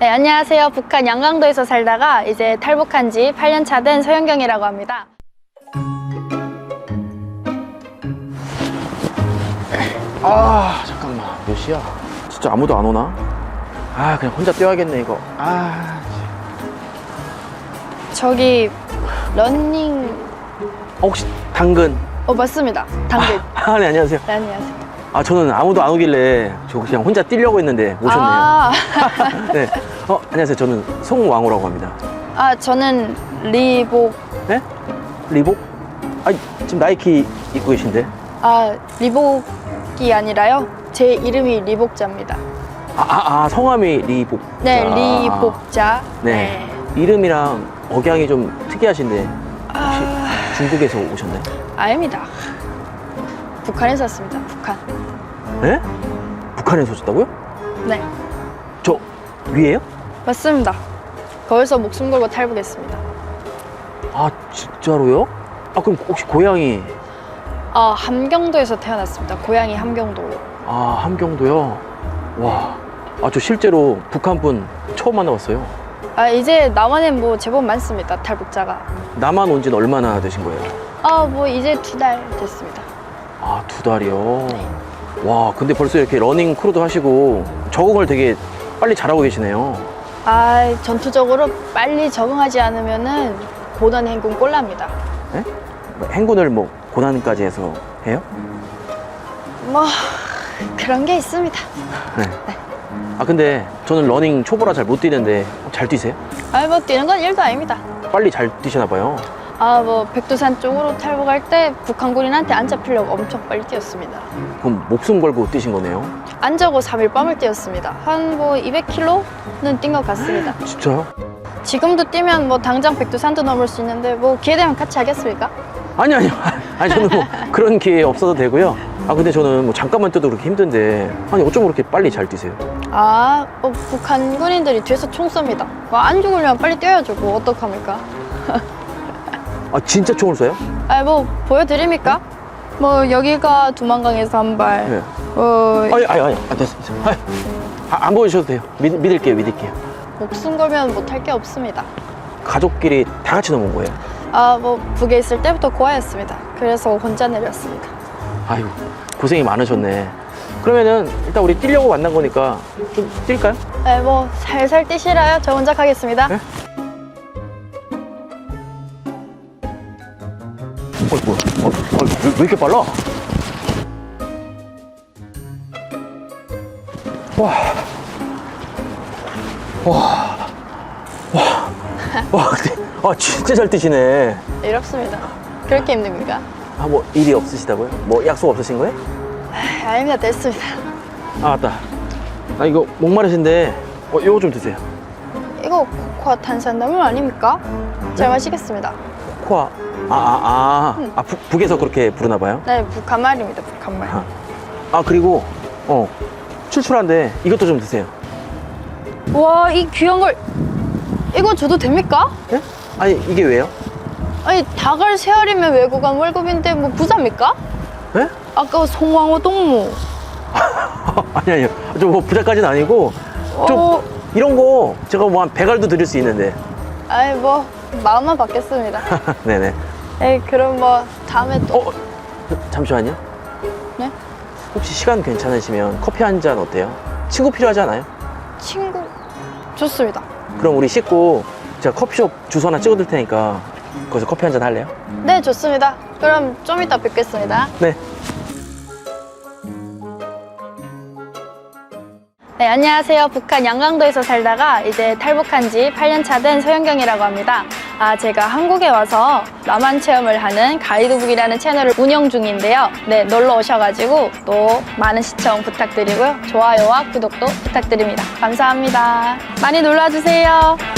네, 안녕하세요. 북한 양강도에서 살다가 이제 탈북한 지 8년 차 된 서현경이라고 합니다. 아 잠깐만 몇 시야? 진짜 아무도 안 오나? 아 그냥 혼자 뛰어야겠네 이거 아 저기 러닝 어, 혹시 당근 어 맞습니다. 당근. 아 네 안녕하세요 네, 안녕하세요. 아 저는 아무도 안 오길래 저 그냥 혼자 뛰려고 했는데 오셨네요 아, 네. 어 안녕하세요 저는 송왕호라고 합니다 아 저는 리복 네? 리복? 아 지금 나이키 입고 계신데 아 리복이 아니라요. 제 이름이 리복자입니다. 아, 아, 아, 성함이 리복 네, 자. 리복자. 네. 이름이랑 억양이 좀 특이하신데 아, 중국에서 오셨나요? 아닙니다. 북한에서 왔습니다. 북한. 네? 북한에서 오셨다고요? 네, 저 위에요? 맞습니다. 거기서 목숨 걸고 탈북했습니다. 아 진짜로요? 아 그럼 혹시 고향이 아, 함경도에서 태어났습니다. 고향이 함경도. 아 함경도요? 와, 아 저 실제로 북한 분 처음 만나봤어요. 아, 이제 남한엔 뭐 제법 많습니다. 탈북자가. 남한 온 지는 얼마나 되신 거예요? 아, 뭐 이제 두 달 됐습니다. 아 두 달이요. 네. 와, 근데 벌써 이렇게 러닝 크루도 하시고 적응을 되게 빨리 잘하고 계시네요. 아, 전투적으로 빨리 적응하지 않으면은 고난 행군 꼴납니다. 뭐 행군을 뭐 고난까지 해서 해요? 뭐 그런 게 있습니다. 네. 아 근데 저는 러닝 초보라 잘 못 뛰는데 잘 뛰세요? 아, 뭐 뛰는 건 일도 아닙니다. 빨리 잘 뛰시나 봐요. 아, 뭐 백두산 쪽으로 탈북할 때 북한 군인한테 안 잡히려고 엄청 빨리 뛰었습니다. 그럼 목숨 걸고 뛰신 거네요. 안 자고 3일 밤을 뛰었습니다. 한 뭐 200km는 뛴 것 같습니다. 진짜요? 지금도 뛰면 뭐 당장 백두산도 넘을 수 있는데 뭐 기회 되면 같이 하겠습니까? 아니 아니요. 아니 저는 뭐 그런 기회 없어도 되고요. 아 근데 저는 뭐 잠깐만 뛰어도 그렇게 힘든데 아니 어쩜 그렇게 빨리 잘 뛰세요? 아, 어, 북한 군인들이 뒤에서 총 쏩니다. 뭐 안 죽으려면 빨리 뛰어야죠. 뭐 어떡합니까? 아 진짜 총을 쏴요? 아, 뭐 보여드립니까? 뭐 여기가 두만강에서 한 발. 네. 어, 아니 아니 아니 아, 됐습니다. 아니, 아, 안 보여주셔도 돼요. 믿, 믿을게요 믿을게요. 목숨 걸면 못할 게 없습니다. 가족끼리 다 같이 넘은 거예요. 아, 뭐 북에 있을 때부터 고아였습니다. 그래서 혼자 내렸습니다. 아유 고생이 많으셨네. 그러면은 일단 우리 뛰려고 만난 거니까 좀 뛸까요? 네, 뭐 살살 뛰시라요. 저 혼자 가겠습니다. 네? 어 뭐야? 어, 어, 왜, 왜 이렇게 빨라? 와. 와. 와. 와, 아, 진짜 잘 뛰시네. 이렇습니다. 그렇게 힘듭니까? 아, 뭐, 일이 없으시다고요? 뭐, 약속 없으신 거예요? 아, 아닙니다. 됐습니다. 아, 맞다. 아, 이거 목마르신데, 어, 요거 좀 드세요. 이거 코코아 탄산나물 아닙니까? 잘 마시겠습니다. 코아. 아, 아, 아. 아, 북, 북에서 그렇게 부르나 봐요? 네, 북한 말입니다. 북한 말. 아. 아, 그리고, 어, 출출한데, 이것도 좀 드세요. 와, 이 귀한 걸 이거 줘도 됩니까? 예? 아니, 이게 왜요? 아니, 닭알 세 알이면 외국간 월급인데 뭐 부자입니까? 예? 아까 송황호 동무. 아니, 아니요. 좀뭐 부자까지는 아니고, 좀, 어, 이런 거, 제가 뭐 한 배갈도 드릴 수 있는데. 아이 뭐 마음만 받겠습니다. 네네. 에이, 그럼 뭐 다음에 또. 어, 잠시만요. 네? 혹시 시간 괜찮으시면 커피 한 잔 어때요? 친구 필요하지 않아요? 친구 좋습니다. 그럼 우리 씻고 제가 커피숍 주소 하나 찍어둘 테니까 거기서 커피 한 잔 할래요? 네, 좋습니다. 그럼 좀 이따 뵙겠습니다. 네. 네, 안녕하세요. 북한 양강도에서 살다가 이제 탈북한 지 8년 차 된 서현경이라고 합니다. 아, 제가 한국에 와서 남한 체험을 하는 가이드북이라는 채널을 운영 중인데요. 네, 놀러 오셔가지고 또 많은 시청 부탁드리고요. 좋아요와 구독도 부탁드립니다. 감사합니다. 많이 놀러주세요.